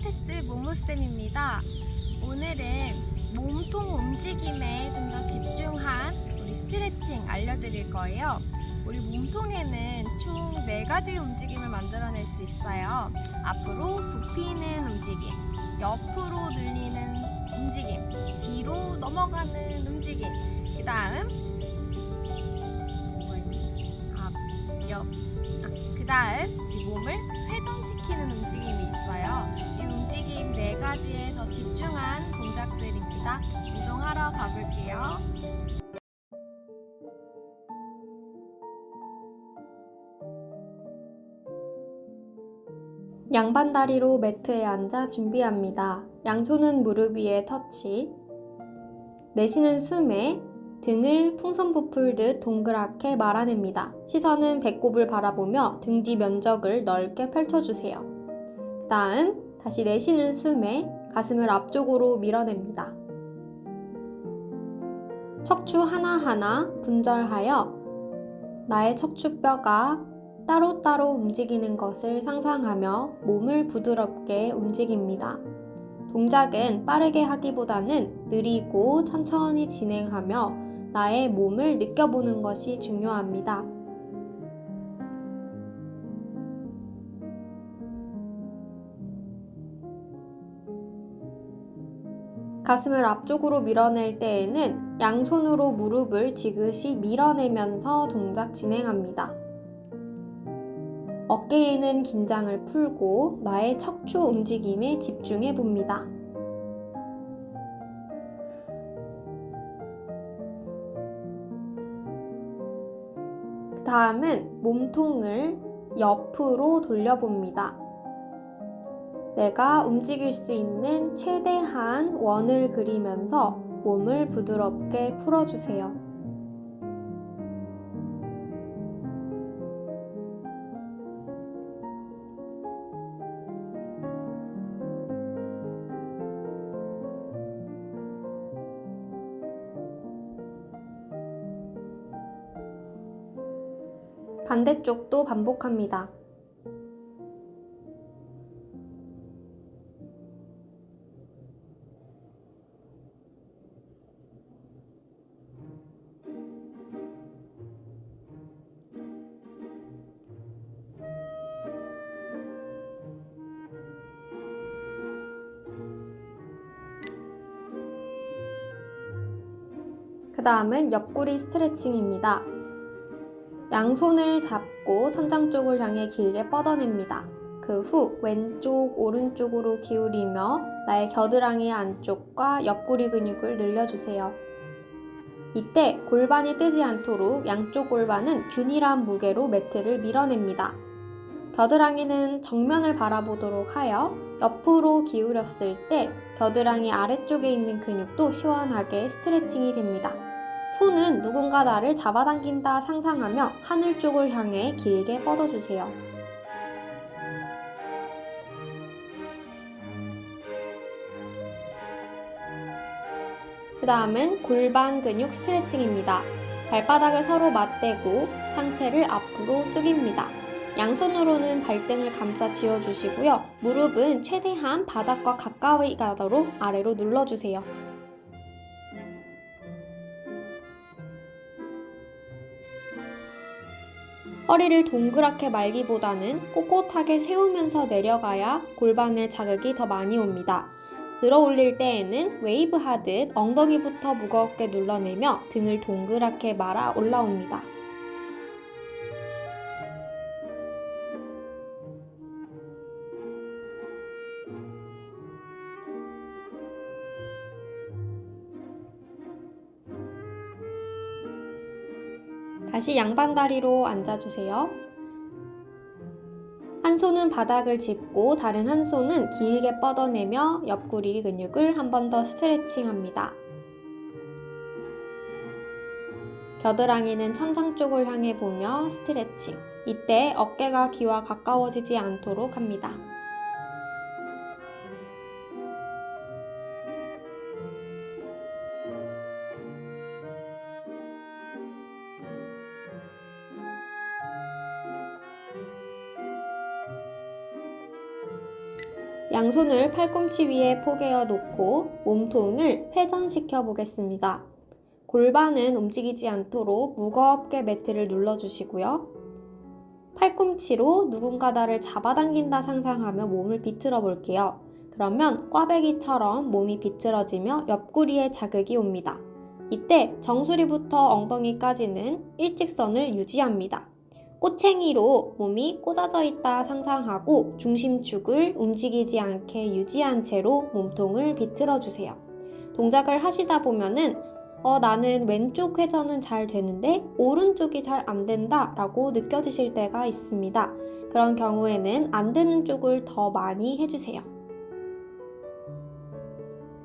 필라테스 모모쌤입니다. 오늘은 몸통 움직임에 좀 더 집중한 우리 스트레칭 알려드릴 거예요. 우리 몸통에는 총네 가지 움직임을 만들어낼 수 있어요. 앞으로 굽히는 움직임, 옆으로 늘리는 움직임, 뒤로 넘어가는 움직임, 그 다음 앞, 옆, 그 다음 이 몸을 회전시키는 움직임이. 이 움직임 네 가지에 더 집중한 동작들입니다. 운동하러 가볼게요. 양반 다리로 매트에 앉아 준비합니다. 양손은 무릎 위에 터치. 내쉬는 숨에 등을 풍선 부풀듯 동그랗게 말아냅니다. 시선은 배꼽을 바라보며 등 뒤 면적을 넓게 펼쳐주세요. 그 다음 다시 내쉬는 숨에 가슴을 앞쪽으로 밀어냅니다. 척추 하나하나 분절하여 나의 척추뼈가 따로따로 움직이는 것을 상상하며 몸을 부드럽게 움직입니다. 동작은 빠르게 하기보다는 느리고 천천히 진행하며 나의 몸을 느껴보는 것이 중요합니다. 가슴을 앞쪽으로 밀어낼 때에는 양손으로 무릎을 지그시 밀어내면서 동작 진행합니다. 어깨에는 긴장을 풀고 나의 척추 움직임에 집중해 봅니다. 그 다음은 몸통을 옆으로 돌려봅니다. 내가 움직일 수 있는 최대한 원을 그리면서 몸을 부드럽게 풀어주세요. 반대쪽도 반복합니다. 그 다음은 옆구리 스트레칭입니다. 양손을 잡고 천장 쪽을 향해 길게 뻗어냅니다. 그 후 왼쪽, 오른쪽으로 기울이며 나의 겨드랑이 안쪽과 옆구리 근육을 늘려주세요. 이때 골반이 뜨지 않도록 양쪽 골반은 균일한 무게로 매트를 밀어냅니다. 겨드랑이는 정면을 바라보도록 하여 옆으로 기울였을 때 겨드랑이 아래쪽에 있는 근육도 시원하게 스트레칭이 됩니다. 손은 누군가 나를 잡아당긴다 상상하며 하늘 쪽을 향해 길게 뻗어주세요. 그 다음은 골반 근육 스트레칭입니다. 발바닥을 서로 맞대고 상체를 앞으로 숙입니다. 양손으로는 발등을 감싸 지어주시고요. 무릎은 최대한 바닥과 가까이 가도록 아래로 눌러주세요. 허리를 동그랗게 말기보다는 꼿꼿하게 세우면서 내려가야 골반에 자극이 더 많이 옵니다. 들어 올릴 때에는 웨이브 하듯 엉덩이부터 무겁게 눌러내며 등을 동그랗게 말아 올라옵니다. 다시 양반 다리로 앉아주세요. 한 손은 바닥을 짚고 다른 한 손은 길게 뻗어내며 옆구리 근육을 한 번 더 스트레칭 합니다. 겨드랑이는 천장 쪽을 향해 보며 스트레칭. 이때 어깨가 귀와 가까워지지 않도록 합니다. 양손을 팔꿈치 위에 포개어 놓고 몸통을 회전시켜 보겠습니다. 골반은 움직이지 않도록 무겁게 매트를 눌러주시고요. 팔꿈치로 누군가 나를 잡아당긴다 상상하며 몸을 비틀어 볼게요. 그러면 꽈배기처럼 몸이 비틀어지며 옆구리에 자극이 옵니다. 이때 정수리부터 엉덩이까지는 일직선을 유지합니다. 꼬챙이로 몸이 꽂아져 있다 상상하고 중심축을 움직이지 않게 유지한 채로 몸통을 비틀어 주세요. 동작을 하시다 보면은 어, 나는 왼쪽 회전은 잘 되는데 오른쪽이 잘 안 된다 라고 느껴지실 때가 있습니다. 그런 경우에는 안 되는 쪽을 더 많이 해주세요.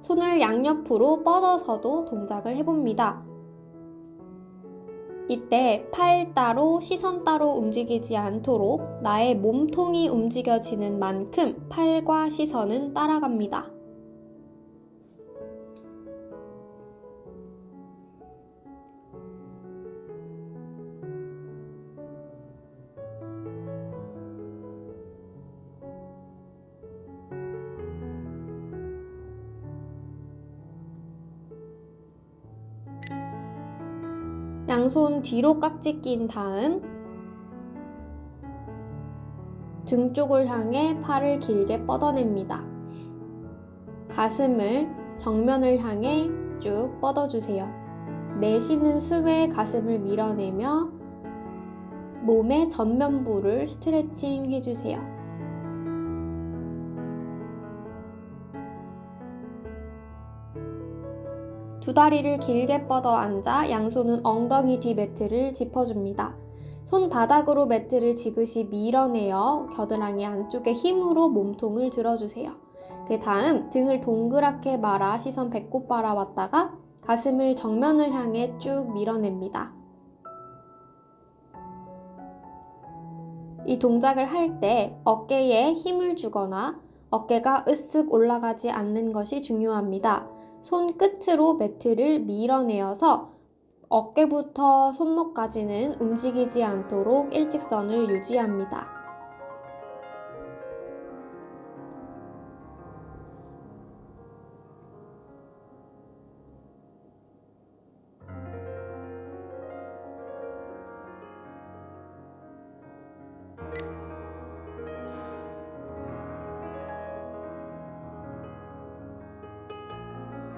손을 양옆으로 뻗어서도 동작을 해봅니다. 이때 팔 따로 시선 따로 움직이지 않도록 나의 몸통이 움직여지는 만큼 팔과 시선은 따라갑니다. 양손 뒤로 깍지 낀 다음 등 쪽을 향해 팔을 길게 뻗어냅니다. 가슴을 정면을 향해 쭉 뻗어주세요. 내쉬는 숨에 가슴을 밀어내며 몸의 전면부를 스트레칭 해주세요. 두 다리를 길게 뻗어 앉아 양손은 엉덩이 뒤 매트를 짚어줍니다. 손바닥으로 매트를 지그시 밀어내어 겨드랑이 안쪽에 힘으로 몸통을 들어주세요. 그 다음 등을 동그랗게 말아 시선 배꼽 바라봤다가 가슴을 정면을 향해 쭉 밀어냅니다. 이 동작을 할 때 어깨에 힘을 주거나 어깨가 으쓱 올라가지 않는 것이 중요합니다. 손 끝으로 매트를 밀어내어서 어깨부터 손목까지는 움직이지 않도록 일직선을 유지합니다.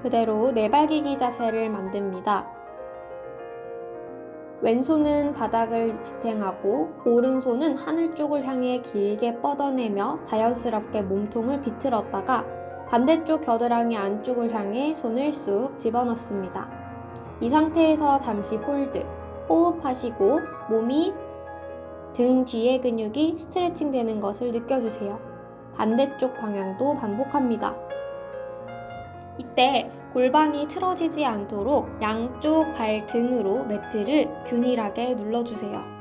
그대로 내발기기 자세를 만듭니다. 왼손은 바닥을 지탱하고 오른손은 하늘 쪽을 향해 길게 뻗어내며 자연스럽게 몸통을 비틀었다가 반대쪽 겨드랑이 안쪽을 향해 손을 쑥 집어넣습니다. 이 상태에서 잠시 홀드, 호흡하시고 몸이 등 뒤의 근육이 스트레칭 되는 것을 느껴주세요. 반대쪽 방향도 반복합니다. 이때 골반이 틀어지지 않도록 양쪽 발 등으로 매트를 균일하게 눌러주세요.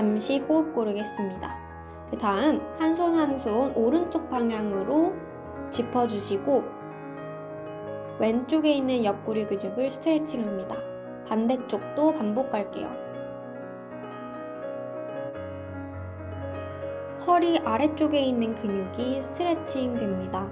잠시 호흡 고르겠습니다. 그 다음 한 손 한 손 오른쪽 방향으로 짚어주시고 왼쪽에 있는 옆구리 근육을 스트레칭 합니다. 반대쪽도 반복할게요. 허리 아래쪽에 있는 근육이 스트레칭 됩니다.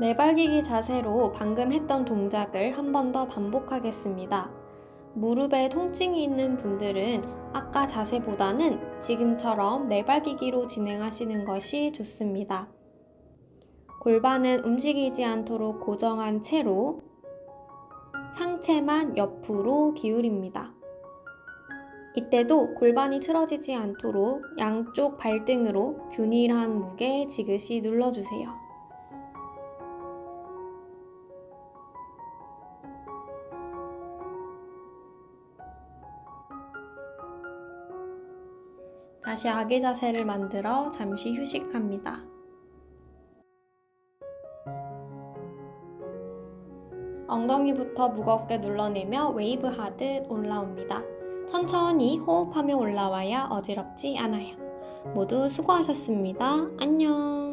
내발기기 자세로 방금 했던 동작을 한 번 더 반복하겠습니다. 무릎에 통증이 있는 분들은 아까 자세보다는 지금처럼 내발기기로 진행하시는 것이 좋습니다. 골반은 움직이지 않도록 고정한 채로 상체만 옆으로 기울입니다. 이때도 골반이 틀어지지 않도록 양쪽 발등으로 균일한 무게 지그시 눌러주세요. 다시 아기 자세를 만들어 잠시 휴식합니다. 엉덩이부터 무겁게 눌러내며 웨이브 하듯 올라옵니다. 천천히 호흡하며 올라와야 어지럽지 않아요. 모두 수고하셨습니다. 안녕!